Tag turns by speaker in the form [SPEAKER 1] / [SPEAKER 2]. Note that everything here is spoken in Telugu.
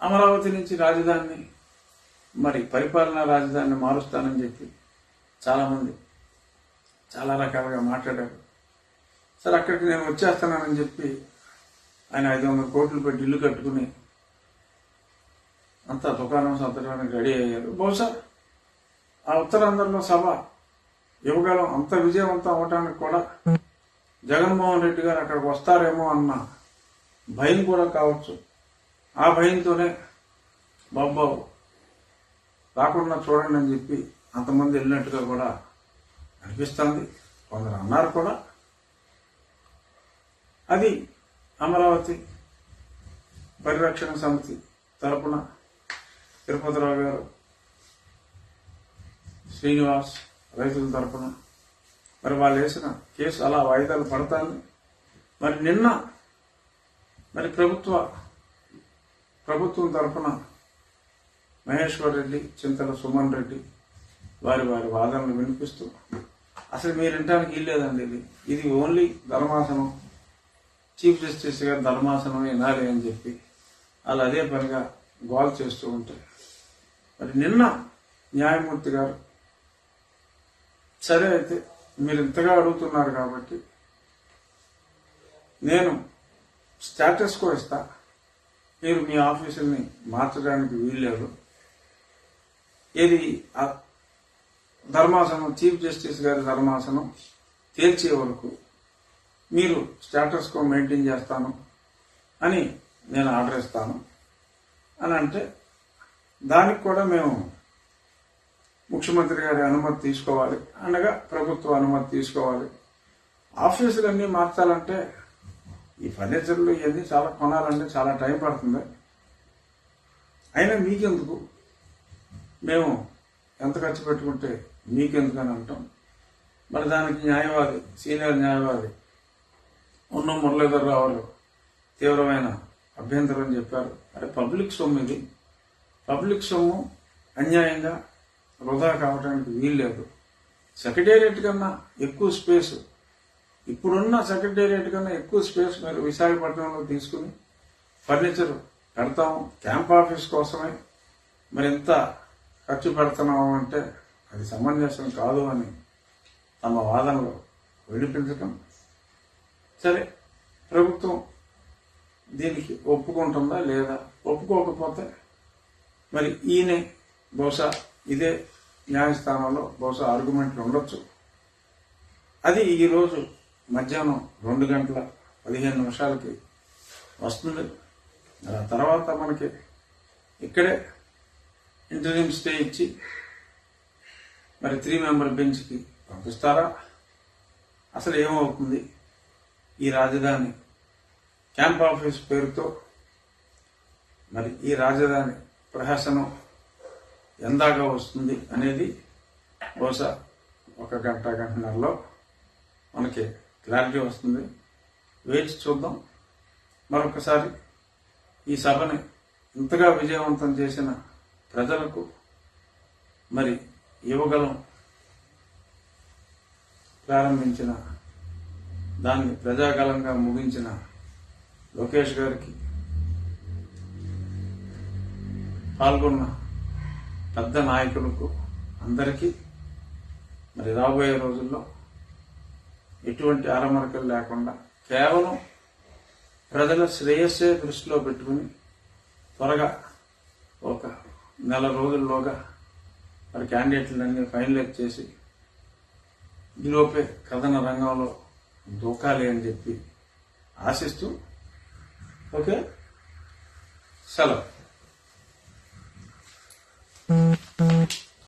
[SPEAKER 1] అమరావతి నుంచి రాజధానిని మరి పరిపాలనా రాజధానిని మారుస్తానని చెప్పి చాలామంది చాలా రకాలుగా మాట్లాడారు. సరే అక్కడికి నేను వచ్చేస్తానని చెప్పి ఆయన ఐదు వందల కోట్లు పెట్టి ఇల్లు కట్టుకుని అంతా దుకాణం సంతడానికి రెడీ అయ్యారు. బహుశా ఆ ఉత్తరాంధ్రలో సభ యువకాలం అంత విజయవంతం అవటానికి కూడా జగన్మోహన్ రెడ్డి గారు అక్కడికి వస్తారేమో అన్న భయం కూడా కావచ్చు. ఆ భయంతోనే బాబు రాకుండా చూడండి అని చెప్పి అంతమంది వెళ్ళినట్టుగా కూడా అనిపిస్తుంది. కొందరు అన్నారు కూడా. అది అమరావతి పరిరక్షణ సమితి తరపున తిరుపతిరావు గారు శ్రీనివాస్ రైతుల తరపున. మరి వాళ్ళు వేసిన కేసు అలా వాయిదాలు పడతాను మరి నిన్న మరి ప్రభుత్వ ప్రభుత్వం తరఫున మహేశ్వర్ రెడ్డి చింతల సుమన్ రెడ్డి వారి వారి వాదనలు వినిపిస్తూ అసలు మీరు వినడానికి ఇల్లేదండి ఇది. ఇది ఓన్లీ ధర్మాసనం. చీఫ్ జస్టిస్ గారు ధర్మాసనం వినాలి అని చెప్పి వాళ్ళు అదే పనిగా గోల్ చేస్తూ ఉంటారు మరి నిన్న న్యాయమూర్తి గారు సరే అయితే మీరు ఇంతగా అడుగుతున్నారు కాబట్టి నేను స్టేటస్ కో ఇస్తా. మీరు మీ ఆఫీసుల్ని మార్చడానికి వీల్లేదు. ఇది ధర్మాసనం చీఫ్ జస్టిస్ గారి ధర్మాసనం తేల్చే వరకు మీరు స్టేటస్ కో మెయింటైన్ చేస్తాను అని నేను ఆర్డర్ ఇస్తాను. అని అంటే దానికి కూడా మేము ముఖ్యమంత్రి గారి అనుమతి తీసుకోవాలి. అనగా ప్రభుత్వ అనుమతి తీసుకోవాలి. ఆఫీసులన్నీ మార్చాలంటే ఈ ఫర్నిచర్లు ఇవన్నీ చాలా కొనాలంటే చాలా టైం పడుతుంది. అయినా మీకెందుకు? మేము ఎంత ఖర్చు పెట్టుకుంటే మీకెందుకు అని అంటాం. మరి దానికి న్యాయవాది సీనియర్ న్యాయవాది ఉన్న మురళీధర్ రావులు తీవ్రమైన అభ్యంతరం చెప్పారు. అరే పబ్లిక్ సొమ్ము ఇది. పబ్లిక్ సొమ్ము అన్యాయంగా వృధా కావడానికి వీల్లేదు. సెక్రటేరియట్ కన్నా ఎక్కువ స్పేస్ ఇప్పుడున్న సెక్రటేరియట్ కన్నా ఎక్కువ స్పేస్ మీరు విశాఖపట్నంలో తీసుకుని ఫర్నిచర్ పెడతాం క్యాంప్ ఆఫీస్ కోసమే. మరి ఎంత ఖర్చు పెడుతున్నాము అంటే అది సమంజసం కాదు అని తమ వాదనలో వినిపించటం. సరే ప్రభుత్వం దీనికి ఒప్పుకుంటుందా లేదా? ఒప్పుకోకపోతే మరి ఈయన బహుశా ఇదే న్యాయస్థానంలో బహుశా ఆర్గ్యుమెంట్లు ఉండొచ్చు. అది ఈరోజు మధ్యాహ్నం రెండు గంటల పదిహేను నిమిషాలకి వస్తుంది. ఆ తర్వాత మనకి ఇక్కడే ఇంటర్వ్యూ స్టే ఇచ్చి మరి త్రీ మెంబర్ బెంచ్కి పంపిస్తారా? అసలు ఏమవుతుంది? ఈ రాజధాని క్యాంప్ ఆఫీస్ పేరుతో మరి ఈ రాజధాని ప్రహసనం ఎందాక వస్తుంది అనేది బహుశా ఒక గంట గంటన్నరలో మనకి క్లారిటీ వస్తుంది. వేచి చూద్దాం. మరొకసారి ఈ సభని ఇంతగా విజయవంతం చేసిన ప్రజలకు మరి యువగలం ప్రారంభించిన దాన్ని ప్రజాగలంగా ముగించిన లోకేష్ గారికి పాల్గొన్న పెద్ద నాయకులకు అందరికీ మరి రాబోయే రోజుల్లో ఎటువంటి అరమరకలు లేకుండా కేవలం ప్రజల శ్రేయస్సే దృష్టిలో పెట్టుకుని త్వరగా ఒక నెల రోజుల్లోగా మరి క్యాండిడేట్లన్నీ ఫైనలైజ్ చేసి ఈలోపే కథన రంగంలో దూకాలి అని చెప్పి ఆశిస్తూ ఓకే? సెలవు.